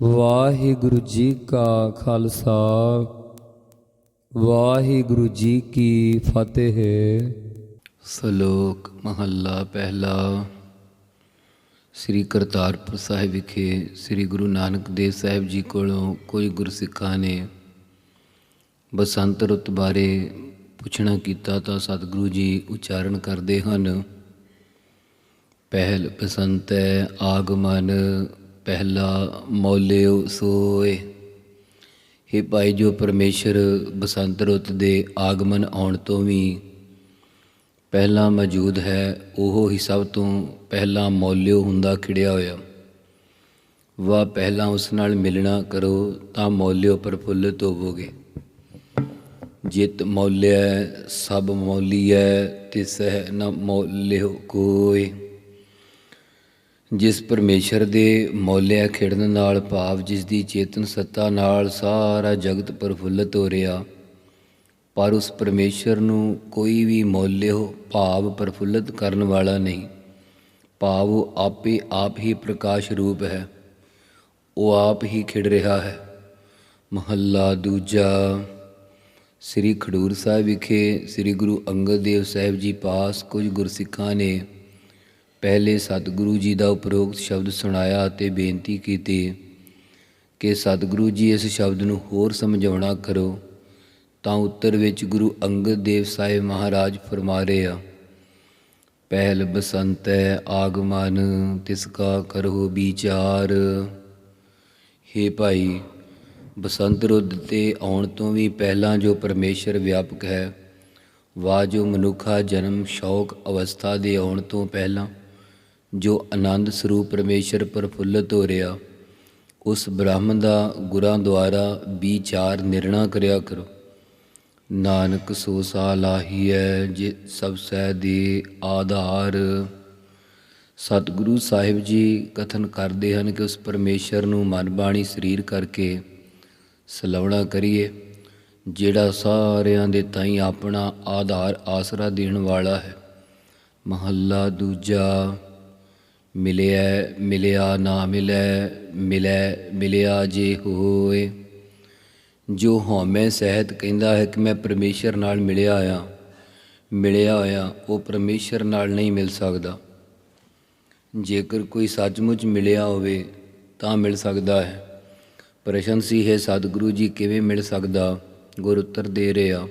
ਵਾਹਿਗੁਰੂ ਜੀ ਕਾ ਖਾਲਸਾ, ਵਾਹਿਗੁਰੂ ਜੀ ਕੀ ਫਤਿਹ। ਸ਼ਲੋਕ ਮਹੱਲਾ ਪਹਿਲਾ। ਸ੍ਰੀ ਕਰਤਾਰਪੁਰ ਸਾਹਿਬ ਵਿਖੇ ਸ੍ਰੀ ਗੁਰੂ ਨਾਨਕ ਦੇਵ ਸਾਹਿਬ ਜੀ ਕੋਲੋਂ ਕੋਈ ਗੁਰਸਿੱਖਾਂ ਨੇ ਬਸੰਤ ਰੁੱਤ ਬਾਰੇ ਪੁੱਛਣਾ ਕੀਤਾ ਤਾਂ ਸਤਿਗੁਰੂ ਜੀ ਉਚਾਰਨ ਕਰਦੇ ਹਨ। ਪਹਿਲ ਬਸੰਤ ਹੈ ਆਗਮਨ ਪਹਿਲਾ ਮੌਲਿਓ ਸੋਏ हे ਭਾਈ ਜੋ ਪਰਮੇਸ਼ਰ ਬਸੰਤ ਰੁੱਤ ਦੇ ਆਗਮਨ ਆਉਣ ਤੋਂ ਵੀ ਪਹਿਲਾਂ ਮੌਜੂਦ ਹੈ, ਉਹ ਹੀ ਸਭ ਤੋਂ ਪਹਿਲਾਂ ਮੌਲਿਓ ਹੁੰਦਾ ਖਿੜਿਆ ਹੋਇਆ। ਵਾ ਪਹਿਲਾਂ ਉਸ ਨਾਲ ਮਿਲਣਾ ਕਰੋ ਤਾਂ ਮੌਲਿਓ ਪ੍ਰਫੁੱਲਤ ਹੋਵੋਗੇ ਜਿਤ ਮੌਲਿਆ ਸਭ ਮੌਲੀਐ, ਤਿਸਹਿ ਨ ਮੌਲਿਓ ਕੋਈ ਜਿਸ ਪਰਮੇਸ਼ਰ ਦੇ ਮੌਲਿਆ ਖਿੜਨ ਨਾਲ ਭਾਵ ਜਿਸ ਦੀ ਚੇਤਨ ਸੱਤਾ ਨਾਲ ਸਾਰਾ ਜਗਤ ਪ੍ਰਫੁੱਲਤ ਹੋ ਰਿਹਾ, ਪਰ ਉਸ ਪਰਮੇਸ਼ਰ ਨੂੰ ਕੋਈ ਵੀ ਮੌਲਿਓ ਭਾਵ ਪ੍ਰਫੁੱਲਤ ਕਰਨ ਵਾਲਾ ਨਹੀਂ। ਭਾਵ ਉਹ ਆਪੇ ਆਪ ਹੀ ਪ੍ਰਕਾਸ਼ ਰੂਪ ਹੈ, ਉਹ ਆਪ ਹੀ ਖਿੜ ਰਿਹਾ ਹੈ। ਮਹੱਲਾ ਦੂਜਾ, ਸ੍ਰੀ ਖਡੂਰ ਸਾਹਿਬ ਵਿਖੇ ਸ੍ਰੀ ਗੁਰੂ ਅੰਗਦ ਦੇਵ ਸਾਹਿਬ ਜੀ ਪਾਸ ਕੁਝ ਗੁਰਸਿੱਖਾਂ ਨੇ ਪਹਿਲੇ ਸਤਿਗੁਰੂ ਜੀ ਦਾ ਉਪਰੋਕਤ ਸ਼ਬਦ ਸੁਣਾਇਆ ਅਤੇ ਬੇਨਤੀ ਕੀਤੀ ਕਿ ਸਤਿਗੁਰੂ ਜੀ ਇਸ ਸ਼ਬਦ ਨੂੰ ਹੋਰ ਸਮਝਾਉਣਾ ਕਰੋ, ਤਾਂ ਉੱਤਰ ਵਿੱਚ ਗੁਰੂ ਅੰਗਦ ਦੇਵ ਸਾਹਿਬ ਮਹਾਰਾਜ ਫਰਮਾ ਰਹੇ ਆ, ਪਹਿਲ ਬਸੰਤੈ ਆਗਮਨ ਤਿਸ ਕਾ ਕਰੋ ਵਿਚਾਰ। ਹੇ ਭਾਈ, ਬਸੰਤ ਰੁੱਤ ਤੇ ਆਉਣ ਤੋਂ ਵੀ ਪਹਿਲਾਂ ਜੋ ਪਰਮੇਸ਼ਰ ਵਿਆਪਕ ਹੈ ਵਾ ਜੋ ਮਨੁੱਖਾ ਜਨਮ ਸ਼ੌਕ ਅਵਸਥਾ ਦੇ ਆਉਣ ਤੋਂ ਪਹਿਲਾਂ ਜੋ ਆਨੰਦ ਸਰੂਪ ਪਰਮੇਸ਼ਰ ਪ੍ਰਫੁੱਲਤ ਹੋ ਰਿਹਾ, ਉਸ ਬ੍ਰਹਮ ਦਾ ਗੁਰਾਂ ਦੁਆਰਾ ਵਿਚਾਰ ਨਿਰਣਾ ਕਰਿਆ ਕਰੋ। ਨਾਨਕ ਸੋ ਸਾ ਲਾਹੀਐ, ਜੇ ਸਭ ਸਹਿ ਦੇ ਆਧਾਰ। ਸਤਿਗੁਰੂ ਸਾਹਿਬ ਜੀ ਕਥਨ ਕਰਦੇ ਹਨ ਕਿ ਉਸ ਪਰਮੇਸ਼ਰ ਨੂੰ ਮਨ ਬਾਣੀ ਸਰੀਰ ਕਰਕੇ ਸਲਾਵਣਾ ਕਰੀਏ, ਜਿਹੜਾ ਸਾਰਿਆਂ ਦੇ ਤਾਈਂ ਆਪਣਾ ਆਧਾਰ ਆਸਰਾ ਦੇਣ ਵਾਲਾ ਹੈ। ਮਹੱਲਾ ਦੂਜਾ ਮਿਲਿਆ ਮਿਲਿਆ ਨਾ ਮਿਲੈ ਮਿਲੈ, ਮਿਲਿਆ ਜੇ ਹੋਏ। ਜੋ ਹਉਮੈ ਸਹਿਤ ਕਹਿੰਦਾ ਹੈ ਕਿ ਮੈਂ ਪਰਮੇਸ਼ਰ ਨਾਲ ਮਿਲਿਆ ਆ, ਮਿਲਿਆ ਹੋਇਆ, ਉਹ ਪਰਮੇਸ਼ਰ ਨਾਲ ਨਹੀਂ ਮਿਲ ਸਕਦਾ। ਜੇਕਰ ਕੋਈ ਸੱਚਮੁੱਚ ਮਿਲਿਆ ਹੋਵੇ, ਤਾਂ ਮਿਲ ਸਕਦਾ ਹੈ। ਪ੍ਰਸ਼ਨ ਸੀ, ਹੈ ਸਤਿਗੁਰੂ ਜੀ, ਕਿਵੇਂ ਮਿਲ ਸਕਦਾ? ਗੁਰ ਉੱਤਰ ਦੇ ਰਿਹਾ,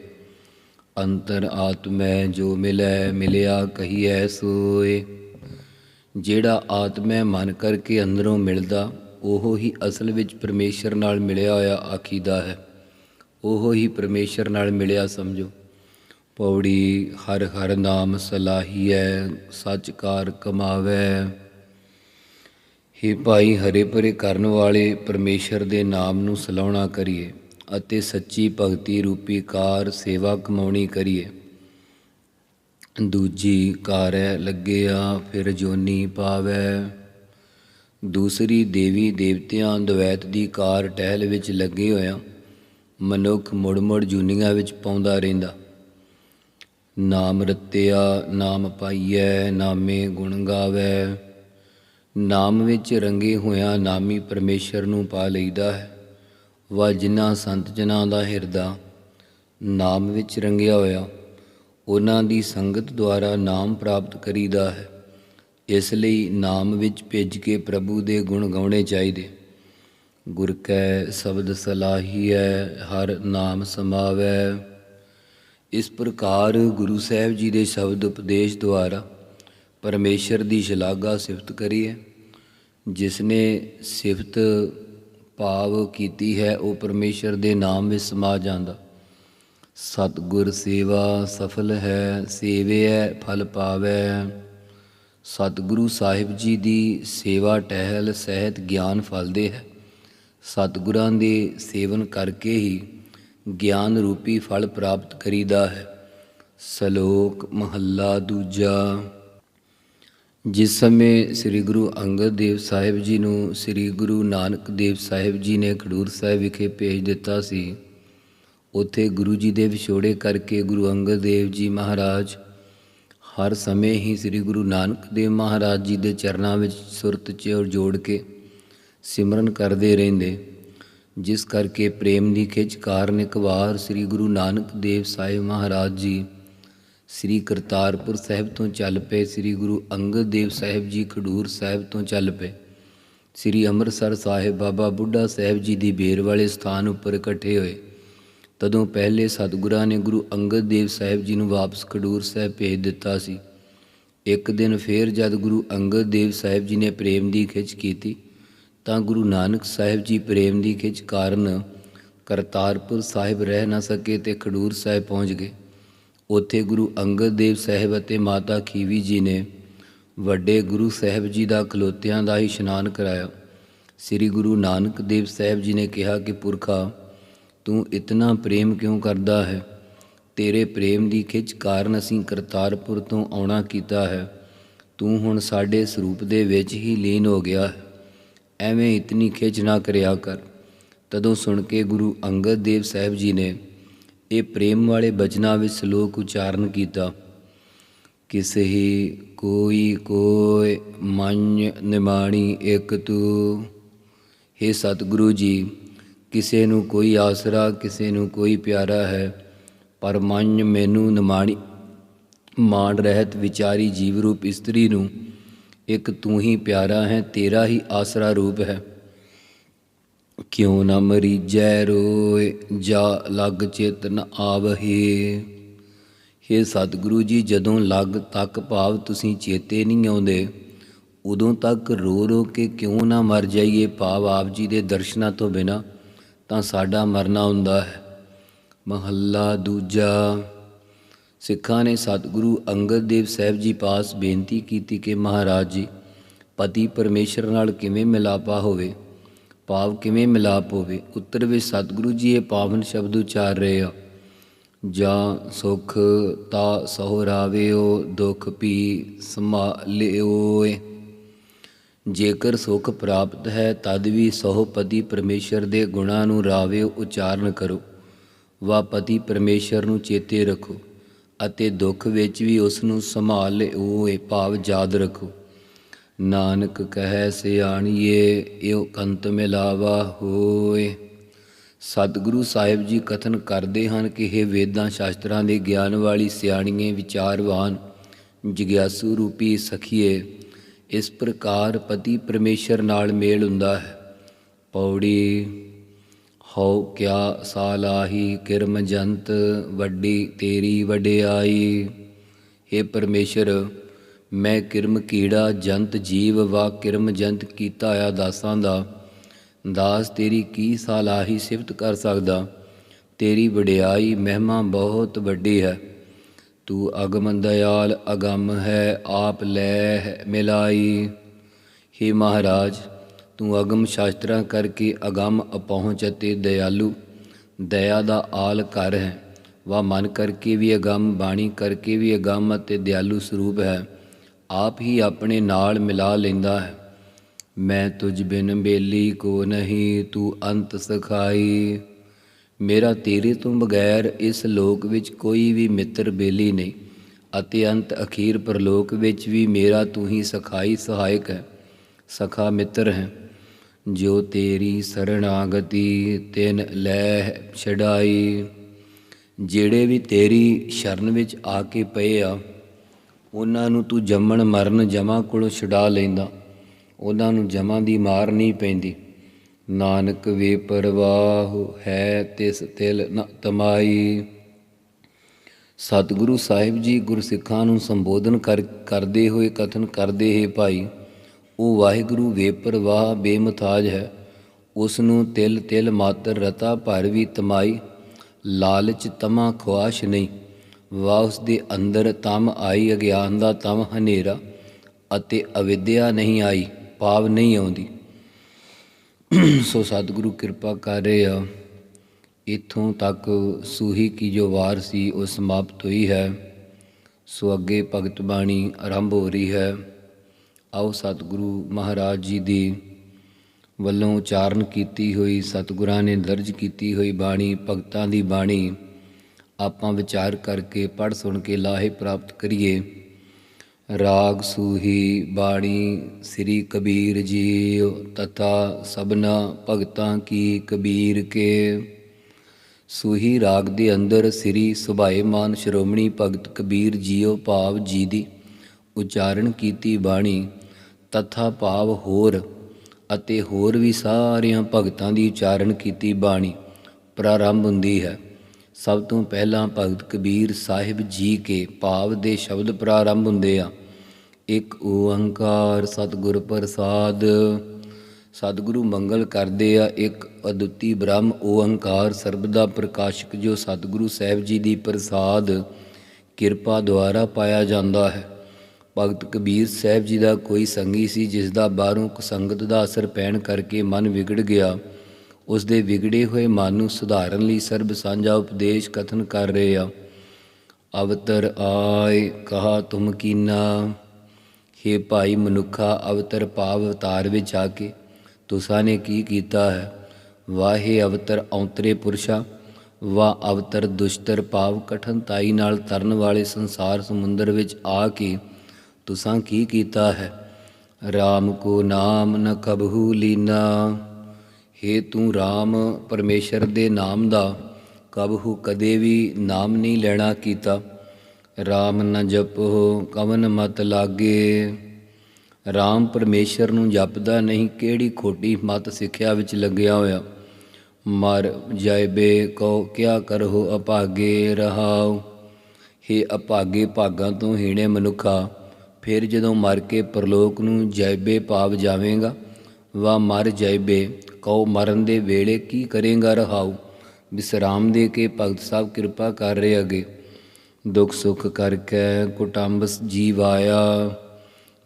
ਅੰਤਰ ਆਤਮੈ ਜੋ ਮਿਲੈ, ਮਿਲਿਆ ਕਹੀਐ ਸੋਏ। ਜਿਹੜਾ ਆਤਮੈ ਮਨ ਕਰਕੇ ਅੰਦਰੋਂ ਮਿਲਦਾ, ਉਹ ਹੀ ਅਸਲ ਵਿੱਚ ਪਰਮੇਸ਼ਰ ਨਾਲ ਮਿਲਿਆ ਹੋਇਆ ਆਖੀਦਾ ਹੈ। ਉਹ ਹੀ ਪਰਮੇਸ਼ਰ ਨਾਲ ਮਿਲਿਆ ਸਮਝੋ। ਪੌੜੀ ਹਰ ਹਰ ਨਾਮ ਸਲਾਹੀਐ ਸੱਚ ਕਾਰ ਕਮਾਵੈ। ਹੀ ਭਾਈ ਹਰੇ ਭਰੇ ਕਰਨ ਵਾਲੇ, ਪਰਮੇਸ਼ਰ ਦੇ ਨਾਮ ਨੂੰ ਸਲਾਉਣਾ ਕਰੀਏ ਅਤੇ ਸੱਚੀ ਭਗਤੀ ਰੂਪੀ ਕਾਰ ਸੇਵਾ ਕਮਾਉਣੀ ਕਰੀਏ। ਦੂਜੀ ਕਾਰੈ ਲੱਗਿਆ, ਫਿਰ ਜੋਨੀ ਪਾਵੈ। ਦੂਸਰੀ ਦੇਵੀ ਦੇਵਤਿਆਂ ਦਵੈਤ ਦੀ ਕਾਰ ਟਹਿਲ ਵਿੱਚ ਲੱਗੇ ਹੋਇਆ, ਮਨੁੱਖ ਮੁੜ ਮੁੜ ਜੁਨੀਆਂ ਵਿੱਚ ਪਾਉਂਦਾ ਰਹਿੰਦਾ। ਨਾਮ ਰਤਿਆ, ਨਾਮ ਪਾਈਐ, ਨਾਮੇ ਗੁਣ ਗਾਵੈ। ਨਾਮ ਵਿੱਚ ਰੰਗੇ ਹੋਇਆ ਨਾਮੀ ਪਰਮੇਸ਼ਰ ਨੂੰ ਪਾ ਲਈਦਾ ਹੈ। ਵਾ ਜਿਨ੍ਹਾਂ ਸੰਤ ਜਨਾਂ ਦਾ ਹਿਰਦਾ, ਨਾਮ ਵਿੱਚ ਰੰਗਿਆ ਹੋਇਆ ਉਹਨਾਂ ਦੀ ਸੰਗਤ ਦੁਆਰਾ ਨਾਮ ਪ੍ਰਾਪਤ ਕਰੀਦਾ ਹੈ। ਇਸ ਲਈ ਨਾਮ ਵਿੱਚ ਭਿੱਜ ਕੇ ਪ੍ਰਭੂ ਦੇ ਗੁਣ ਗਾਉਣੇ ਚਾਹੀਦੇ। ਗੁਰ ਕੈ ਸ਼ਬਦ ਸਲਾਹੀ ਹੈ ਹਰ ਨਾਮ ਸਮਾਵੈ। ਇਸ ਪ੍ਰਕਾਰ ਗੁਰੂ ਸਾਹਿਬ ਜੀ ਦੇ ਸ਼ਬਦ ਉਪਦੇਸ਼ ਦੁਆਰਾ ਪਰਮੇਸ਼ਰ ਦੀ ਸ਼ਲਾਘਾ ਸਿਫਤ ਕਰੀਏ। ਜਿਸ ਨੇ ਸਿਫਤ ਭਾਵ ਕੀਤੀ ਹੈ, ਉਹ ਪਰਮੇਸ਼ਰ ਦੇ ਨਾਮ ਵਿੱਚ ਸਮਾ ਜਾਂਦਾ। ਸਤਗੁਰ ਸੇਵਾ ਸਫਲ ਹੈ, ਸੇਵਿਐ ਫਲ ਪਾਵੈ। ਸਤਿਗੁਰੂ ਸਾਹਿਬ ਜੀ ਦੀ ਸੇਵਾ ਟਹਿਲ ਸਹਿਤ ਗਿਆਨ ਫਲਦੇ ਹੈ। ਸਤਿਗੁਰਾਂ ਦੇ ਸੇਵਨ ਕਰਕੇ ਹੀ ਗਿਆਨ ਰੂਪੀ ਫਲ ਪ੍ਰਾਪਤ ਕਰੀਦਾ ਹੈ। ਸ਼ਲੋਕ ਮਹੱਲਾ ਦੂਜਾ। ਜਿਸ ਸਮੇਂ ਸ੍ਰੀ ਗੁਰੂ ਅੰਗਦ ਦੇਵ ਸਾਹਿਬ ਜੀ ਨੂੰ ਸ੍ਰੀ ਗੁਰੂ ਨਾਨਕ ਦੇਵ ਸਾਹਿਬ ਜੀ ਨੇ ਖਡੂਰ ਸਾਹਿਬ ਵਿਖੇ ਭੇਜ ਦਿੱਤਾ ਸੀ ਉੱਥੇ ਗੁਰੂ ਜੀ ਦੇ ਵਿਛੋੜੇ ਕਰਕੇ ਗੁਰੂ ਅੰਗਦ ਦੇਵ ਜੀ ਮਹਾਰਾਜ ਹਰ ਸਮੇਂ ਹੀ ਸ੍ਰੀ ਗੁਰੂ ਨਾਨਕ ਦੇਵ ਮਹਾਰਾਜ ਜੀ ਦੇ ਚਰਨਾਂ ਵਿੱਚ ਸੁਰਤ 'ਚ ਔਰ ਜੋੜ ਕੇ ਸਿਮਰਨ ਕਰਦੇ ਰਹਿੰਦੇ। ਜਿਸ ਕਰਕੇ ਪ੍ਰੇਮ ਦੀ ਖਿੱਚ ਕਾਰਨ ਇੱਕ ਵਾਰ ਸ੍ਰੀ ਗੁਰੂ ਨਾਨਕ ਦੇਵ ਸਾਹਿਬ ਮਹਾਰਾਜ ਜੀ ਸ੍ਰੀ ਕਰਤਾਰਪੁਰ ਸਾਹਿਬ ਤੋਂ ਚੱਲ ਪਏ, ਸ੍ਰੀ ਗੁਰੂ ਅੰਗਦ ਦੇਵ ਸਾਹਿਬ ਜੀ ਖਡੂਰ ਸਾਹਿਬ ਤੋਂ ਚੱਲ ਪਏ। ਸ੍ਰੀ ਅੰਮ੍ਰਿਤਸਰ ਸਾਹਿਬ ਬਾਬਾ ਬੁੱਢਾ ਸਾਹਿਬ ਜੀ ਦੀ ਬੇਰ ਵਾਲੇ ਸਥਾਨ ਉੱਪਰ ਇਕੱਠੇ ਹੋਏ। ਤਦੋਂ ਪਹਿਲੇ ਸਤਿਗੁਰਾਂ ਨੇ ਗੁਰੂ ਅੰਗਦ ਦੇਵ ਸਾਹਿਬ ਜੀ ਨੂੰ ਵਾਪਸ ਖਡੂਰ ਸਾਹਿਬ ਭੇਜ ਦਿੱਤਾ ਸੀ। ਇੱਕ ਦਿਨ ਫੇਰ ਜਦ ਗੁਰੂ ਅੰਗਦ ਦੇਵ ਸਾਹਿਬ ਜੀ ਨੇ ਪ੍ਰੇਮ ਦੀ ਖਿੱਚ ਕੀਤੀ, ਤਾਂ ਗੁਰੂ ਨਾਨਕ ਸਾਹਿਬ ਜੀ ਪ੍ਰੇਮ ਦੀ ਖਿੱਚ ਕਾਰਨ ਕਰਤਾਰਪੁਰ ਸਾਹਿਬ ਰਹਿ ਨਾ ਸਕੇ ਤੇ ਖਡੂਰ ਸਾਹਿਬ ਪਹੁੰਚ ਗਏ। ਉੱਥੇ ਗੁਰੂ ਅੰਗਦ ਦੇਵ ਸਾਹਿਬ ਅਤੇ ਮਾਤਾ ਖੀਵੀ ਜੀ ਨੇ ਵੱਡੇ ਗੁਰੂ ਸਾਹਿਬ ਜੀ ਦਾ ਖਲੋਤਿਆਂ ਦਾ ਹੀ ਇਸ਼ਨਾਨ ਕਰਾਇਆ। ਸ੍ਰੀ ਗੁਰੂ ਨਾਨਕ ਦੇਵ ਸਾਹਿਬ ਜੀ ਨੇ ਕਿਹਾ ਕਿ ਪੁਰਖਾ ਤੂੰ ਇਤਨਾ ਪ੍ਰੇਮ ਕਿਉਂ ਕਰਦਾ ਹੈ? ਤੇਰੇ ਪ੍ਰੇਮ ਦੀ ਖਿੱਚ ਕਾਰਨ ਅਸੀਂ ਕਰਤਾਰਪੁਰ ਤੋਂ ਆਉਣਾ ਕੀਤਾ ਹੈ। ਤੂੰ ਹੁਣ ਸਾਡੇ ਸਰੂਪ ਦੇ ਵਿੱਚ ਹੀ ਲੀਨ ਹੋ ਗਿਆ ਹੈ। ਐਵੇਂ ਇਤਨੀ ਖਿੱਚ ਨਾ ਕਰਿਆ ਕਰ। ਤਦੋਂ ਸੁਣ ਕੇ ਗੁਰੂ ਅੰਗਦ ਦੇਵ ਸਾਹਿਬ ਜੀ ਨੇ ਇਹ ਪ੍ਰੇਮ ਵਾਲੇ ਬਚਨਾਂ ਵਿੱਚ ਸ਼ਲੋਕ ਉਚਾਰਨ ਕੀਤਾ। ਕਿਸੇ ਹੀ ਕੋਈ ਕੋਇ ਮਨ ਨਿਮਾਣੀ ਇਕ ਤੂ। हे ਸਤਿਗੁਰੂ ਜੀ ਕਿਸੇ ਨੂੰ ਕੋਈ ਆਸਰਾ, ਕਿਸੇ ਨੂੰ ਕੋਈ ਪਿਆਰਾ ਹੈ, ਪਰ ਮਨ ਮੈਨੂੰ ਨਿਮਾਣੀ, ਮਾਣ ਰਹਿਤ ਵਿਚਾਰੀ ਜੀਵ ਰੂਪ ਇਸਤਰੀ ਨੂੰ, ਇੱਕ ਤੂੰ ਹੀ ਪਿਆਰਾ ਹੈ, ਤੇਰਾ ਹੀ ਆਸਰਾ ਰੂਪ ਹੈ। ਕਿਉ ਨ ਮਰੀਜੈ ਰੋਏ, ਜਾ ਲਗ ਚਿਤ ਨ ਆਵਹੀ। ਹੇ ਸਤਿਗੁਰੂ ਜੀ, ਜਦੋਂ ਲਗ ਤੱਕ ਭਾਵ ਤੁਸੀਂ ਚੇਤੇ ਨਹੀਂ ਆਉਂਦੇ, ਉਦੋਂ ਤੱਕ ਰੋ ਰੋ ਕੇ ਕਿਉਂ ਨਾ ਮਰ ਜਾਈਏ ਭਾਵ ਆਪ ਜੀ ਦੇ ਦਰਸ਼ਨਾਂ ਤੋਂ ਬਿਨਾ। ਤਾਂ ਸਾਡਾ ਮਰਨਾ ਹੁੰਦਾ ਹੈ। ਮਹੱਲਾ ਦੂਜਾ, ਸਿੱਖਾਂ ਨੇ ਸਤਿਗੁਰੂ ਅੰਗਦ ਦੇਵ ਸਾਹਿਬ ਜੀ ਪਾਸ ਬੇਨਤੀ ਕੀਤੀ ਕਿ ਮਹਾਰਾਜ ਜੀ, ਪਤੀ ਪਰਮੇਸ਼ਰ ਨਾਲ ਕਿਵੇਂ ਮਿਲਾਪਾ ਹੋਵੇ, ਭਾਵ ਕਿਵੇਂ ਮਿਲਾਪ ਹੋਵੇ, ਉੱਤਰ ਵਿੱਚ ਸਤਿਗੁਰੂ ਜੀ ਇਹ ਪਾਵਨ ਸ਼ਬਦ ਉਚਾਰ ਰਹੇ ਆ। ਜਾਂ ਸੁਖ ਤਾ ਸਹੁ ਰਾਵਿਓ, ਦੁਖ ਪੀ ਸੰਭਾਲਿਓਏ। ਜੇਕਰ ਸੁਖ ਪ੍ਰਾਪਤ ਹੈ, ਤਦ ਵੀ ਸਹੁ ਪਤੀ ਪਰਮੇਸ਼ਰ ਦੇ ਗੁਣਾਂ ਨੂੰ ਰਾਵੇ ਉਚਾਰਨ ਕਰੋ। ਵਾ ਪਤੀ ਪਰਮੇਸ਼ਰ ਨੂੰ ਚੇਤੇ ਰੱਖੋ ਅਤੇ ਦੁੱਖ ਵਿੱਚ ਵੀ ਉਸ ਨੂੰ ਸੰਭਾਲ ਲਿਓਏ ਭਾਵ ਯਾਦ ਰੱਖੋ। ਨਾਨਕ ਕਹੈ, ਸਿਆਣੀਏ ਇਉ ਕੰਤ ਮਿਲਾਵਾ ਹੋਏ। ਸਤਿਗੁਰੂ ਸਾਹਿਬ ਜੀ ਕਥਨ ਕਰਦੇ ਹਨ ਕਿ ਇਹ ਵੇਦਾਂ ਸ਼ਾਸਤਰਾਂ ਦੇ ਗਿਆਨ ਵਾਲੀ ਸਿਆਣੀਏ, ਵਿਚਾਰਵਾਨ, ਜਿਗਿਆਸੂ ਰੂਪੀ ਸਖੀਏ ਇਸ ਪ੍ਰਕਾਰ ਪਤੀ ਪਰਮੇਸ਼ਰ ਨਾਲ ਮੇਲ ਹੁੰਦਾ ਹੈ। ਪੌੜੀ, ਹਉ ਕਿਆ ਸਾਲਾਹੀ ਕਿਰਮ ਜੰਤ, ਵੱਡੀ ਤੇਰੀ ਵਡਿਆਈ। हे ਪਰਮੇਸ਼ਰ, ਮੈਂ ਕਿਰਮ ਕੀੜਾ ਜੰਤ ਜੀਵ ਵਾ ਕਿਰਮ ਜੰਤ ਕੀਤਾ ਆ ਦਾਸਾਂ ਦਾ। ਦਾਸ ਤੇਰੀ ਕੀ ਸਾਲਾਹੀ ਸਿਫਤ ਕਰ ਸਕਦਾ? ਤੇਰੀ ਵਡਿਆਈ ਮਹਿਮਾ ਬਹੁਤ ਵੱਡੀ ਹੈ। ਤੂੰ ਅਗਮ ਦਇਆਲ ਅਗੰਮ ਹੈ, ਆਪ ਲੈ ਹੈ ਮਿਲਾਈ। हे ਮਹਾਰਾਜ, ਤੂੰ ਅਗਮ ਸ਼ਾਸਤਰਾਂ ਕਰਕੇ ਅਗੰਮ ਅਪਹੁੰਚ ਅਤੇ ਦਇਆਲੂ, ਦਇਆ ਦਾ ਆਲ ਕਰ ਹੈ। ਵਾ ਮਨ ਕਰਕੇ ਵੀ ਅਗੰਮ, ਬਾਣੀ ਕਰਕੇ ਵੀ ਅਗੰਮ ਅਤੇ ਦਿਆਲੂ ਸਰੂਪ ਹੈ। ਆਪ ਹੀ ਆਪਣੇ ਨਾਲ ਮਿਲਾ ਲੈਂਦਾ ਹੈ। ਮੈਂ ਤੁਝ ਬਿਨ ਬੇਲੀ ਕੋ ਨਹੀਂ, ਤੂੰ ਅੰਤ ਸਖਾਈ। ਮੇਰਾ ਤੇਰੇ ਤੋਂ ਬਗੈਰ ਇਸ ਲੋਕ ਵਿੱਚ ਕੋਈ ਵੀ ਮਿੱਤਰ ਬੇਲੀ ਨਹੀਂ, ਅਤੇ ਅੰਤ ਅਖੀਰ ਪਰਲੋਕ ਵਿੱਚ ਵੀ ਮੇਰਾ ਤੂੰ ਹੀ ਸਖਾਈ ਸਹਾਇਕ ਹੈ, ਸਖਾ ਮਿੱਤਰ ਹੈ। ਜੋ ਤੇਰੀ ਸਰਣਾਗਤੀ ਤਿਨ ਲੈ ਛਡਾਈ, ਜਿਹੜੇ ਵੀ ਤੇਰੀ ਸ਼ਰਨ ਵਿੱਚ ਆ ਕੇ ਪਏ ਆ, ਉਹਨਾਂ ਨੂੰ ਤੂੰ ਜੰਮਣ ਮਰਨ ਜਮਾ ਕੋਲੋਂ ਛਡਾ ਲੈਂਦਾ, ਉਹਨਾਂ ਨੂੰ ਜਮਾ ਦੀ ਮਾਰ ਨਹੀਂ ਪੈਂਦੀ। ਨਾਨਕ ਵੇ ਪਰਵਾਹ ਹੈ ਤਿਸ ਤਿਲ ਨ ਤਮਾਈ। ਸਤਿਗੁਰੂ ਸਾਹਿਬ ਜੀ ਗੁਰਸਿੱਖਾਂ ਨੂੰ ਸੰਬੋਧਨ ਕਰ, ਕਰਦੇ ਹੋਏ ਕਥਨ ਕਰਦੇ ਹੈ ਭਾਈ, ਉਹ ਵਾਹਿਗੁਰੂ ਵੇ ਪਰਵਾਹ ਬੇਮਤਾਜ ਹੈ। ਉਸ ਨੂੰ ਤਿਲ ਤਿਲ ਮਾਤਰ ਰਤਾ ਭਰ ਵੀ ਤਮਾਈ, ਲਾਲਚ ਤਮਾ ਖੁਆਸ਼ ਨਹੀਂ। ਵਾ ਉਸ ਦੇ ਅੰਦਰ ਤਮ ਆਈ, ਅਗਿਆਨ ਦਾ ਤਮ ਹਨੇਰਾ, ਅਤੇ ਅਵਿਦਿਆ ਨਹੀਂ ਆਈ, ਭਾਵ ਨਹੀਂ ਆਉਂਦੀ। ਸੋ ਸਤਿਗੁਰੂ ਕਿਰਪਾ ਕਰ ਰਹੇ। ਆ ਇਥੋਂ ਤੱਕ ਸੂਹੀ ਕੀ ਜੋ ਵਾਰ ਸੀ, ਉਹ ਸਮਾਪਤ ਹੋਈ ਹੈ। ਸੋ ਅੱਗੇ ਭਗਤ ਬਾਣੀ ਆਰੰਭ ਹੋ ਰਹੀ ਹੈ। ਆਓ ਸਤਿਗੁਰੂ ਮਹਾਰਾਜ ਜੀ ਦੀ ਵੱਲੋਂ ਉਚਾਰਨ ਕੀਤੀ ਹੋਈ, ਸਤਿਗੁਰਾਂ ਨੇ ਦਰਜ ਕੀਤੀ ਹੋਈ ਬਾਣੀ, ਭਗਤਾਂ ਦੀ ਬਾਣੀ, ਆਪਾਂ ਵਿਚਾਰ ਕਰਕੇ ਪੜ੍ਹ ਸੁਣ ਕੇ ਲਾਹੇ ਪ੍ਰਾਪਤ ਕਰੀਏ। ਰਾਗ ਸੂਹੀ ਬਾਣੀ ਸ੍ਰੀ ਕਬੀਰ ਜੀਓ ਤਥਾ ਸਭਨਾ ਭਗਤਾਂ ਕੀ ਕਬੀਰ ਕੇ। ਸੂਹੀ ਰਾਗ ਦੇ ਅੰਦਰ ਸ੍ਰੀ ਸੁਭਾਏਮਾਨ ਸ਼੍ਰੋਮਣੀ ਭਗਤ ਕਬੀਰ ਜੀਓ ਭਾਵ ਜੀ ਦੀ ਉਚਾਰਨ ਕੀਤੀ ਬਾਣੀ, ਤਥਾ ਭਾਵ ਹੋਰ ਅਤੇ ਹੋਰ ਵੀ ਸਾਰਿਆਂ ਭਗਤਾਂ ਦੀ ਉਚਾਰਨ ਕੀਤੀ ਬਾਣੀ, ਪ੍ਰਾਰੰਭ ਹੁੰਦੀ ਹੈ। ਸਭ ਤੋਂ ਪਹਿਲਾਂ ਭਗਤ ਕਬੀਰ ਸਾਹਿਬ ਜੀ ਕੇ ਭਾਵ ਦੇ ਸ਼ਬਦ ਪ੍ਰਾਰੰਭ ਹੁੰਦੇ ਆ। ਇੱਕ ਓੰਕਾਰ ਸਤਿਗੁਰ ਪ੍ਰਸਾਦ। ਸਤਿਗੁਰੂ ਮੰਗਲ ਕਰਦੇ ਆ, ਇੱਕ ਅਦੁੱਤੀ ਬ੍ਰਹਮ ਓੰਕਾਰ ਸਰਬਦਾ ਪ੍ਰਕਾਸ਼ਕ ਜੋ ਸਤਿਗੁਰੂ ਸਾਹਿਬ ਜੀ ਦੀ ਪ੍ਰਸਾਦ ਕਿਰਪਾ ਦੁਆਰਾ ਪਾਇਆ ਜਾਂਦਾ ਹੈ। ਭਗਤ ਕਬੀਰ ਸਾਹਿਬ ਜੀ ਦਾ ਕੋਈ ਸੰਗੀ ਸੀ, ਜਿਸ ਦਾ ਬਾਹਰੋਂ ਕੁਸੰਗਤ ਦਾ ਅਸਰ ਪੈਣ ਕਰਕੇ ਮਨ ਵਿਗੜ ਗਿਆ। ਉਸ ਦੇ ਵਿਗੜੇ ਹੋਏ ਮਨ ਨੂੰ ਸੁਧਾਰਨ ਲਈ ਸਰਬ ਸਾਂਝਾ ਉਪਦੇਸ਼ ਕਥਨ ਕਰ ਰਹੇ ਆ। ਅਵਤਰ ਆਏ, ਕਹਾ ਤੁਮ ਕੀਨਾ। ਹੇ ਭਾਈ ਮਨੁੱਖਾ, ਅਵਤਰ ਭਾਵ ਅਵਤਾਰ ਵਿੱਚ ਆ ਕੇ ਤੁਸਾਂ ਨੇ ਕੀ ਕੀਤਾ ਹੈ? ਵਾਹੇ ਅਵਤਰ ਔਂਤਰੇ ਪੁਰਸ਼ਾ ਵਾ ਅਵਤਰ ਦੁਸ਼ਤਰ ਭਾਵ ਕਠਨਤਾਈ ਨਾਲ ਤਰਨ ਵਾਲੇ ਸੰਸਾਰ ਸਮੁੰਦਰ ਵਿੱਚ ਆ ਕੇ ਤੁਸਾਂ ਕੀ ਕੀਤਾ ਹੈ? RAM ਕੋ ਨਾਮ ਨ ਕਬਹੂ ਲੀਨਾ। ਹੇ ਤੂੰ RAM ਪਰਮੇਸ਼ਰ ਦੇ ਨਾਮ ਦਾ, ਕਬਹੂ ਕਦੇ ਵੀ ਨਾਮ ਨਹੀਂ ਲੈਣਾ ਕੀਤਾ। RAM ਨ ਜਪੋ ਕਵਨ ਮਤ ਲਾਗੇ। RAM ਪਰਮੇਸ਼ਰ ਨੂੰ ਜਪਦਾ ਨਹੀਂ, ਕਿਹੜੀ ਖੋਟੀ ਮਤ ਸਿੱਖਿਆ ਵਿੱਚ ਲੱਗਿਆ ਹੋਇਆ। ਮਰ ਜਾਇਬੇ ਕੋ ਕਿਆ ਕਰਹੁ ਅਭਾਗੇ ਰਹਾਉ। ਹੇ ਅਭਾਗੇ ਭਾਗਾਂ ਤੋਂ ਹੀਣੇ ਮਨੁੱਖਾ, ਫਿਰ ਜਦੋਂ ਮਰ ਕੇ ਪਰਲੋਕ ਨੂੰ ਜੈਬੇ ਭਾਵ ਜਾਵੇਂਗਾ ਵਾ ਮਰ ਜੈਬੇ ਕਉ ਮਰਨ ਦੇ ਵੇਲੇ ਕੀ ਕਰੇਗਾ ਰਹਾਉ? ਵਿਸਰਾਮ ਦੇ ਕੇ ਭਗਤ ਸਾਹਿਬ ਕਿਰਪਾ ਕਰ ਰਹੇ ਅਗੇ। ਦੁੱਖ ਸੁੱਖ ਕਰਕੇ ਕੁਟੰਬ ਜੀਵ ਆਇਆ।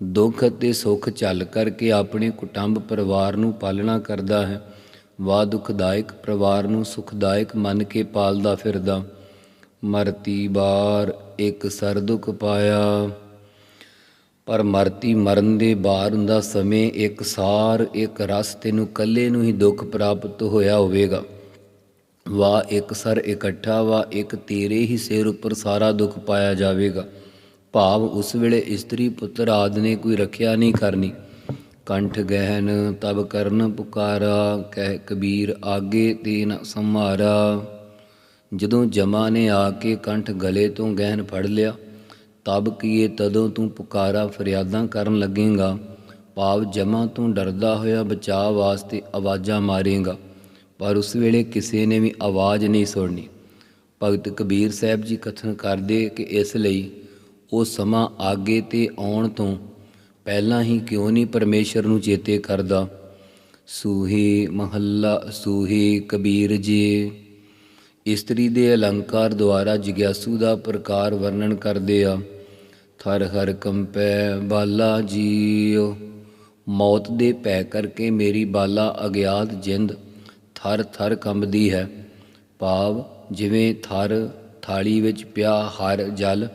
ਦੁੱਖ ਅਤੇ ਸੁੱਖ ਝੱਲ ਕਰਕੇ ਆਪਣੇ ਕੁਟੰਬ ਪਰਿਵਾਰ ਨੂੰ ਪਾਲਣਾ ਕਰਦਾ ਹੈ। ਵਾ ਦੁਖਦਾਇਕ ਪਰਿਵਾਰ ਨੂੰ ਸੁਖਦਾਇਕ ਮੰਨ ਕੇ ਪਾਲਦਾ ਫਿਰਦਾ। ਮਰਤੀ ਬਾਰ ਇੱਕ ਸਰ ਦੁਖ ਪਾਇਆ। ਪਰ ਮਰਤੀ ਮਰਨ ਦੇ ਬਾਹਰ ਦਾ ਸਮੇਂ ਇੱਕ ਸਾਰ, ਇੱਕ ਰਸ ਤੈਨੂੰ ਕੱਲੇ ਨੂੰ ਹੀ ਦੁੱਖ ਪ੍ਰਾਪਤ ਹੋਇਆ ਹੋਵੇਗਾ। ਵਾ ਇੱਕ ਸਰ ਇਕੱਠਾ ਵਾ ਇੱਕ ਤੇਰੇ ਹੀ ਸਿਰ ਉੱਪਰ ਸਾਰਾ ਦੁੱਖ ਪਾਇਆ ਜਾਵੇਗਾ। ਭਾਵ ਉਸ ਵੇਲੇ ਇਸਤਰੀ ਪੁੱਤਰ ਆਦ ਨੇ ਕੋਈ ਰੱਖਿਆ ਨਹੀਂ ਕਰਨੀ। ਕੰਠ ਗਹਿਨ ਤਬ ਕਰਨ ਪੁਕਾਰਾ, ਕਹਿ ਕਬੀਰ ਆਗੇ ਤੇ ਨ ਸੰਮਾਰਾ ਜਦੋਂ ਜਮਾ ਨੇ ਆ ਕੇ ਕੰਠ ਗਲੇ ਤੋਂ ਗਹਿਨ ਫੜ ਲਿਆ ਤਬ ਕੀਏ ਤਦੋਂ ਤੂੰ ਪੁਕਾਰਾ ਫਰਿਆਦਾਂ ਕਰਨ ਲੱਗੇਗਾ। ਭਾਵ ਜਮਾ ਤੋਂ ਡਰਦਾ ਹੋਇਆ ਬਚਾਅ ਵਾਸਤੇ ਆਵਾਜ਼ਾਂ ਮਾਰੇਗਾ। ਪਰ ਉਸ ਵੇਲੇ ਕਿਸੇ ਨੇ ਵੀ ਆਵਾਜ਼ ਨਹੀਂ ਸੁਣਨੀ। ਭਗਤ ਕਬੀਰ ਸਾਹਿਬ ਜੀ ਕਥਨ ਕਰਦੇ ਕਿ ਇਸ ਲਈ ਉਹ ਸਮਾਂ ਆਗੇ ਤੇ ਆਉਣ ਤੋਂ ਪਹਿਲਾਂ ਹੀ ਕਿਉਂ ਨਹੀਂ ਪਰਮੇਸ਼ਰ ਨੂੰ ਚੇਤੇ ਕਰਦਾ। ਸੂਹੀ ਮਹੱਲਾ, ਸੂਹੀ ਕਬੀਰ ਜੀ। ਇਸਤਰੀ ਦੇ ਅਲੰਕਾਰ ਦੁਆਰਾ ਜਿਗਿਆਸੂ ਦਾ ਪ੍ਰਕਾਰ ਵਰਣਨ ਕਰਦੇ ਆ। ਥਰ ਹਰ ਕੰਪੈ ਬਾਲਾ ਜੀਓ। ਮੌਤ ਦੇ ਪੈ ਕਰਕੇ ਮੇਰੀ ਬਾਲਾ ਅਗਿਆਤ ਜਿੰਦ ਥਰ ਥਰ ਕੰਬਦੀ ਹੈ। ਭਾਵ ਜਿਵੇਂ ਥਰ ਥਾਲੀ ਵਿੱਚ ਪਿਆ ਹਰ ਜਲ,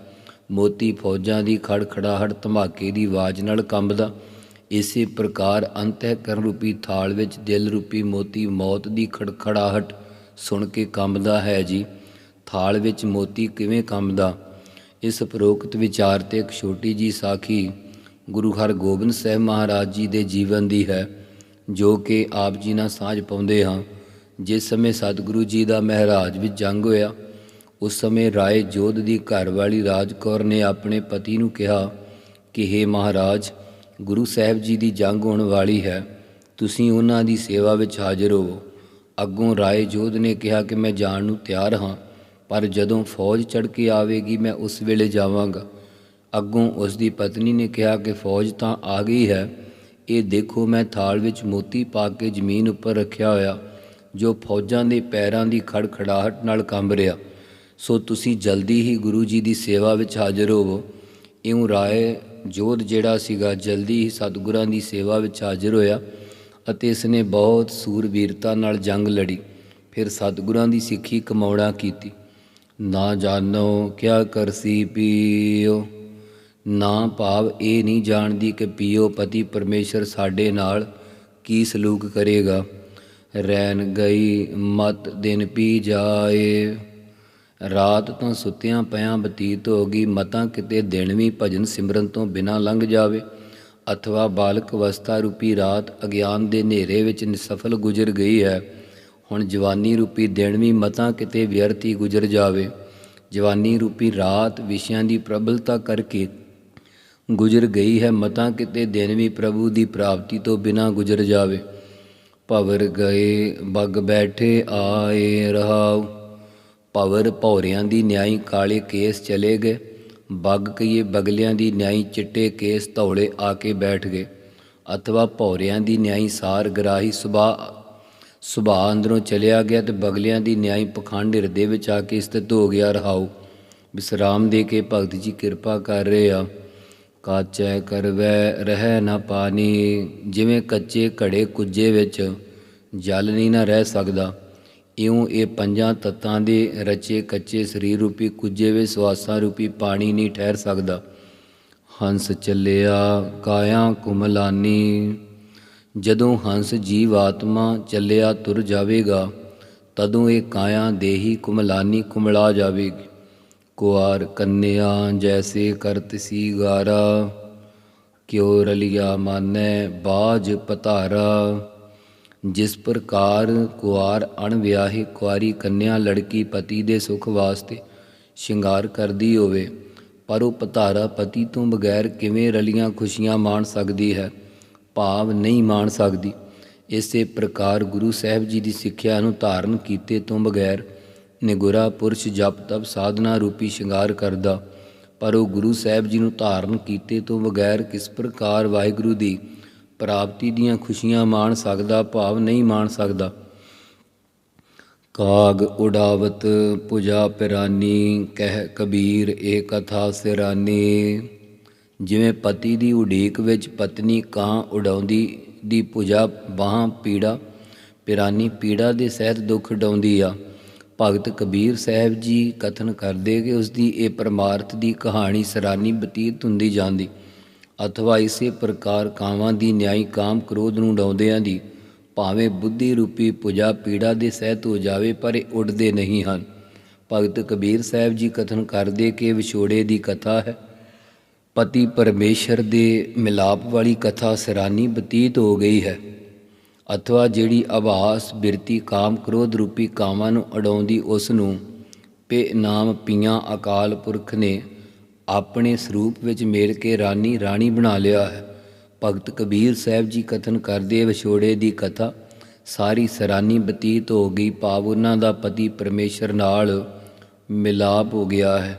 ਮੋਤੀ ਫੌਜਾਂ ਦੀ ਖੜਖੜਾਹਟ ਧਮਾਕੇ ਦੀ ਆਵਾਜ਼ ਨਾਲ ਕੰਬਦਾ। ਇਸੇ ਪ੍ਰਕਾਰ ਅੰਤःਕਰਨ ਰੂਪੀ ਥਾਲ ਵਿੱਚ ਦਿਲ ਰੂਪੀ ਮੋਤੀ ਮੌਤ ਦੀ ਖੜਖੜਾਹਟ ਸੁਣ ਕੇ ਕੰਬਦਾ ਹੈ ਜੀ। ਥਾਲ ਵਿੱਚ ਮੋਤੀ ਕਿਵੇਂ ਕੰਬਦਾ? ਇਸ ਉਪਰੋਕਤ ਵਿਚਾਰ ਤੇ ਇੱਕ ਛੋਟੀ ਜੀ ਸਾਖੀ ਗੁਰੂ ਹਰਗੋਬਿੰਦ ਸਾਹਿਬ ਮਹਾਰਾਜ ਜੀ ਦੇ ਜੀਵਨ ਦੀ ਹੈ, ਜੋ ਕਿ ਆਪ ਜੀ ਨਾਲ ਸਾਂਝ ਪਾਉਂਦੇ ਹਾਂ। ਜਿਸ ਸਮੇਂ ਸਤਿਗੁਰੂ ਜੀ ਦਾ ਮਹਾਰਾਜ ਵਿੱਚ ਜੰਗ ਹੋਇਆ, ਉਸ ਸਮੇਂ ਰਾਏ ਜੋਧ ਦੀ ਘਰਵਾਲੀ ਰਾਜ ਕੌਰ ਨੇ ਆਪਣੇ ਪਤੀ ਨੂੰ ਕਿਹਾ ਕਿ हे ਮਹਾਰਾਜ, ਗੁਰੂ ਸਾਹਿਬ ਜੀ ਦੀ ਜੰਗ ਹੋਣ ਵਾਲੀ ਹੈ, ਤੁਸੀਂ ਉਹਨਾਂ ਦੀ ਸੇਵਾ ਵਿੱਚ ਹਾਜ਼ਰ ਹੋਵੋ। ਅੱਗੋਂ ਰਾਏ ਜੋਧ ਨੇ ਕਿਹਾ ਕਿ ਮੈਂ ਜਾਣ ਨੂੰ ਤਿਆਰ ਹਾਂ। ਪਰ ਜਦੋਂ ਫੌਜ ਚੜ ਕੇ ਆਵੇਗੀ, ਮੈਂ ਉਸ ਵੇਲੇ ਜਾਵਾਂਗਾ। ਅੱਗੋਂ ਉਸ ਦੀ ਪਤਨੀ ਨੇ ਕਿਹਾ ਕਿ ਫੌਜ ਤਾਂ ਆ ਗਈ ਹੈ। ਇਹ ਦੇਖੋ, ਮੈਂ ਥਾਲ ਵਿੱਚ ਮੋਤੀ ਪਾ ਕੇ ਜ਼ਮੀਨ ਉੱਪਰ ਰੱਖਿਆ ਹੋਇਆ, ਜੋ ਫੌਜਾਂ ਦੇ ਪੈਰਾਂ ਦੀ ਖੜਖੜਾਹਟ ਨਾਲ ਕੰਬ ਰਿਹਾ। ਸੋ ਤੁਸੀਂ ਜਲਦੀ ਹੀ ਗੁਰੂ ਜੀ ਦੀ ਸੇਵਾ ਵਿੱਚ ਹਾਜ਼ਰ ਹੋਵੋ। ਇਉਂ ਰਾਏ ਜੋਧ ਜਿਹੜਾ ਸੀਗਾ, ਜਲਦੀ ਹੀ ਸਤਿਗੁਰਾਂ ਦੀ ਸੇਵਾ ਵਿੱਚ ਹਾਜ਼ਰ ਹੋਇਆ ਅਤੇ ਇਸ ਨੇ ਬਹੁਤ ਸੂਰਬੀਰਤਾ ਨਾਲ ਜੰਗ ਲੜੀ। ਫਿਰ ਸਤਿਗੁਰਾਂ ਦੀ ਸਿੱਖੀ ਕਮਾਉਣਾ ਕੀਤੀ। ਨਾ ਜਾਣੋ ਕਿਆ ਕਰਸੀ ਪੀਓ। ਨਾ ਭਾਵ ਇਹ ਨਹੀਂ ਜਾਣਦੀ ਕਿ ਪੀਓ ਪਤੀ ਪਰਮੇਸ਼ਰ ਸਾਡੇ ਨਾਲ ਕੀ ਸਲੂਕ ਕਰੇਗਾ। ਰੈਨ ਗਈ, ਮਤ ਦਿਨ ਪੀ ਜਾਏ। ਰਾਤ ਤੋਂ ਸੁੱਤਿਆਂ ਪਿਆਂ ਬਤੀਤ ਹੋ ਗਈ, ਮਤਾਂ ਕਿਤੇ ਦਿਨ ਵੀ ਭਜਨ ਸਿਮਰਨ ਤੋਂ ਬਿਨਾਂ ਲੰਘ ਜਾਵੇ। ਅਥਵਾ ਬਾਲਕ ਅਵਸਥਾ ਰੂਪੀ ਰਾਤ ਅਗਿਆਨ ਦੇ ਹਨੇਰੇ ਵਿੱਚ ਨਿਸਫਲ ਗੁਜ਼ਰ ਗਈ ਹੈ। ਹੁਣ ਜਵਾਨੀ ਰੂਪੀ ਦਿਨ ਵੀ ਮਤਾਂ ਕਿਤੇ ਵਿਅਰਤੀ ਗੁਜ਼ਰ ਜਾਵੇ। ਜਵਾਨੀ ਰੂਪੀ ਰਾਤ ਵਿਸ਼ਿਆਂ ਦੀ ਪ੍ਰਬਲਤਾ ਕਰਕੇ ਗੁਜ਼ਰ ਗਈ ਹੈ। ਮਤਾਂ ਕਿਤੇ ਦਿਨ ਵੀ ਪ੍ਰਭੂ ਦੀ ਪ੍ਰਾਪਤੀ ਤੋਂ ਬਿਨਾਂ ਗੁਜ਼ਰ ਜਾਵੇ। ਭਵਰ ਗਏ, ਬਗ ਬੈਠੇ, ਆਏ ਰਹਾਉ। ਭਵਰ ਭੌਰਿਆਂ ਦੀ ਨਿਆਈ ਕਾਲੇ ਕੇਸ ਚਲੇ ਗਏ। ਬਗ ਕਈਏ ਬਗਲਿਆਂ ਦੀ ਨਿਆਈ ਚਿੱਟੇ ਕੇਸ ਧੌਲੇ ਆ ਕੇ ਬੈਠ ਗਏ। ਅਥਵਾ ਭੌਰਿਆਂ ਦੀ ਨਿਆਈ ਸਾਰ ਗਰਾਹੀ ਸੁਭਾ ਸੁਭਾਅ ਅੰਦਰੋਂ ਚਲਿਆ ਗਿਆ ਤੇ ਬਗਲਿਆਂ ਦੀ ਨਿਆਈ ਪਖੰਡ ਹਿਰਦੇ ਵਿੱਚ ਆ ਕੇ ਸਥਿਤ ਹੋ ਗਿਆ ਰਹਾਉ। ਵਿਸਰਾਮ ਦੇ ਕੇ ਭਗਤ ਜੀ ਕਿਰਪਾ ਕਰ ਰਹੇ ਆ। ਕਾਚੈ ਕਰਵੈ, ਰਹਿ ਨਾ ਪਾਣੀ ਜਿਵੇਂ ਕੱਚੇ ਘੜੇ ਕੁੱਜੇ ਵਿੱਚ ਜਲ ਨਹੀਂ ਨਾ ਰਹਿ ਸਕਦਾ। ਇਉਂ ਇਹ ਪੰਜਾਂ ਤੱਤਾਂ ਦੇ ਰਚੇ ਕੱਚੇ ਸਰੀਰ ਰੂਪੀ ਕੁੱਜੇ ਵਿੱਚ ਸਵਾਸਾਂ ਰੂਪੀ ਪਾਣੀ ਨਹੀਂ ਠਹਿਰ ਸਕਦਾ। ਹੰਸ ਚੱਲਿਆ, ਕਾਇਆ ਕੁਮਲਾਨੀ ਜਦੋਂ ਹੰਸ ਜੀਵ ਆਤਮਾ ਚੱਲਿਆ ਤੁਰ ਜਾਵੇਗਾ, ਤਦੋਂ ਇਹ ਕਾਇਆ ਦੇਹੀ ਕੁਮਲਾਨੀ ਕੁਮਲਾ ਜਾਵੇਗੀ। ਕੁਆਰ ਕੰਨਿਆ ਜੈਸੇ ਕਰਤ ਸੀ ਗਾਰਾ ਕਿਉ ਰਲਿਆ ਮਾਨੈ ਬਾਜ ਪਤਾਰਾ ਜਿਸ ਪ੍ਰਕਾਰ ਕੁਆਰ ਅਣਵਿਆਹੀ ਕੁਆਰੀ ਕੰਨਿਆ ਲੜਕੀ ਪਤੀ ਦੇ ਸੁਖ ਵਾਸਤੇ ਸ਼ਿੰਗਾਰ ਕਰਦੀ ਹੋਵੇ, ਪਰ ਉਹ ਪਤਾਰਾ ਪਤੀ ਤੋਂ ਬਗੈਰ ਕਿਵੇਂ ਰਲੀਆਂ ਖੁਸ਼ੀਆਂ ਮਾਣ ਸਕਦੀ ਹੈ? ਭਾਵ ਨਹੀਂ ਮਾਣ ਸਕਦੀ। ਇਸੇ ਪ੍ਰਕਾਰ ਗੁਰੂ ਸਾਹਿਬ ਜੀ ਦੀ ਸਿੱਖਿਆ ਨੂੰ ਧਾਰਨ ਕੀਤੇ ਤੋਂ ਬਗੈਰ ਨਿਗੁਰਾ ਪੁਰਸ਼ ਜਪ ਤਪ ਸਾਧਨਾ ਰੂਪੀ ਸ਼ਿੰਗਾਰ ਕਰਦਾ। ਪਰ ਉਹ ਗੁਰੂ ਸਾਹਿਬ ਜੀ ਨੂੰ ਧਾਰਨ ਕੀਤੇ ਤੋਂ ਬਗੈਰ ਕਿਸ ਪ੍ਰਕਾਰ ਵਾਹਿਗੁਰੂ ਦੀ ਪ੍ਰਾਪਤੀ ਦੀਆਂ ਖੁਸ਼ੀਆਂ ਮਾਣ ਸਕਦਾ, ਭਾਵ ਨਹੀਂ ਮਾਣ ਸਕਦਾ। ਕਾਗ ਉਡਾਵਤ ਪੁਜਾ ਪਿਰਾਨੀ, ਕਹਿ ਕਬੀਰ ਇਹ ਕਥਾ ਸਿਰਾਨੀ। ਜਿਵੇਂ ਪਤੀ ਦੀ ਉਡੀਕ ਵਿੱਚ ਪਤਨੀ ਕਾਂ ਉਡਾਉਂਦੀ ਦੀ ਪੁਜਾ ਬਾਹਾਂ ਪੀੜਾ, ਪਿਰਾਨੀ ਪੀੜਾ ਦੇ ਸਹਿਤ ਦੁੱਖ ਡਾਉਂਦੀ ਆ। ਭਗਤ ਕਬੀਰ ਸਾਹਿਬ ਜੀ ਕਥਨ ਕਰਦੇ ਕਿ ਉਸ ਦੀ ਇਹ ਪਰਮਾਰਥ ਦੀ ਕਹਾਣੀ ਸਰਾਨੀ ਬਤੀਤ ਹੁੰਦੀ ਜਾਂਦੀ। ਅਥਵਾ ਇਸੇ ਪ੍ਰਕਾਰ ਕਾਵਾਂ ਦੀ ਨਿਆਈ ਕਾਮ ਕ੍ਰੋਧ ਨੂੰ ਡਾਉਂਦਿਆਂ ਦੀ, ਭਾਵੇਂ ਬੁੱਧੀ ਰੂਪੀ ਪੁਜਾ ਪੀੜਾ ਦੇ ਸਹਿਤ ਹੋ ਜਾਵੇ ਪਰ ਇਹ ਉੱਡਦੇ ਨਹੀਂ ਹਨ। ਭਗਤ ਕਬੀਰ ਸਾਹਿਬ ਜੀ ਕਥਨ ਕਰਦੇ ਕਿ ਵਿਛੋੜੇ ਦੀ ਕਥਾ ਹੈ। ਪਤੀ ਪਰਮੇਸ਼ਰ ਦੇ ਮਿਲਾਪ ਵਾਲੀ ਕਥਾ ਸਰਾਨੀ ਬਤੀਤ ਹੋ ਗਈ ਹੈ। ਅਥਵਾ ਜਿਹੜੀ ਆਭਾਸ, ਬਿਰਤੀ, ਕਾਮ, ਕ੍ਰੋਧ ਰੂਪੀ ਕਾਮਾਂ ਨੂੰ ਅਡਾਉਂਦੀ ਉਸ ਨੂੰ, ਪੇ ਨਾਮ ਪੀਆਂ ਅਕਾਲ ਪੁਰਖ ਨੇ ਆਪਣੇ ਸਰੂਪ ਵਿੱਚ ਮੇਲ ਕੇ ਰਾਨੀ ਰਾਣੀ ਬਣਾ ਲਿਆ ਹੈ। ਭਗਤ ਕਬੀਰ ਸਾਹਿਬ ਜੀ ਕਥਨ ਕਰਦੇ ਵਿਛੋੜੇ ਦੀ ਕਥਾ, ਸਾਰੀ ਸਰਾਨੀ ਬਤੀਤ ਹੋ ਗਈ, ਭਾਵ ਉਹਨਾਂ ਦਾ ਪਤੀ ਪਰਮੇਸ਼ਰ ਨਾਲ ਮਿਲਾਪ ਹੋ ਗਿਆ ਹੈ।